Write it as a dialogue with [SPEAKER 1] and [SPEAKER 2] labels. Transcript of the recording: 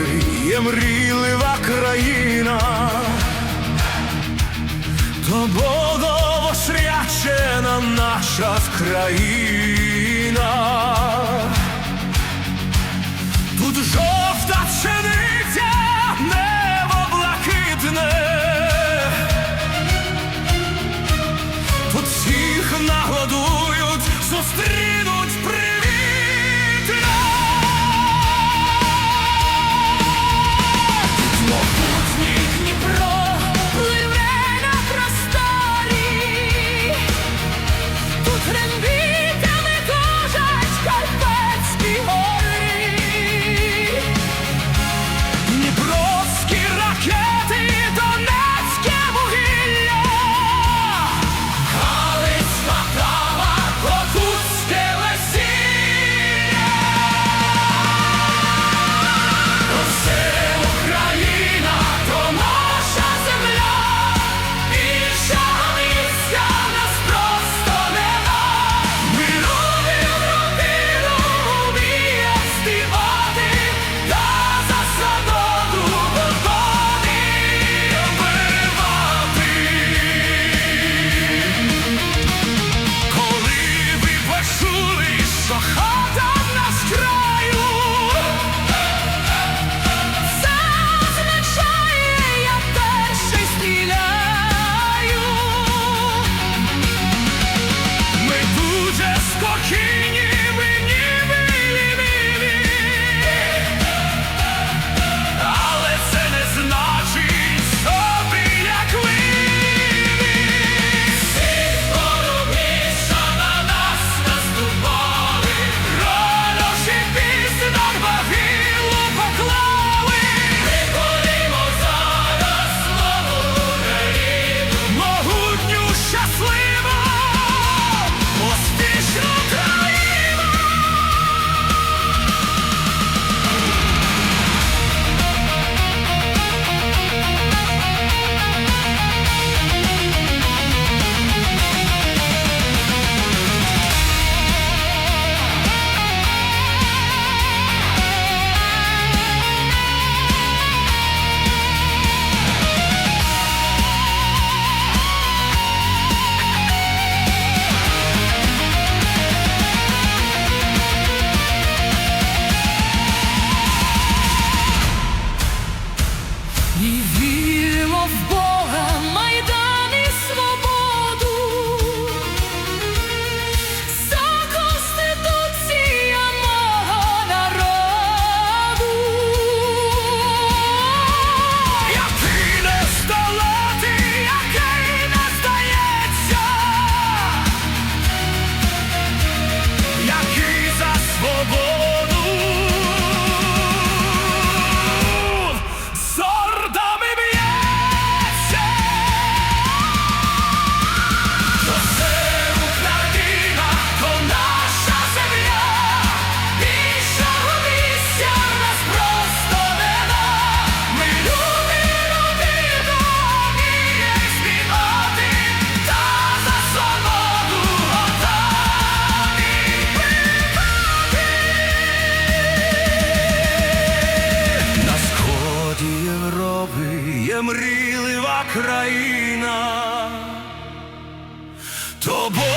[SPEAKER 1] Ти є мрійлива країна, Тобого шрячена наша країна. Тут жодна so high. країна. Тобою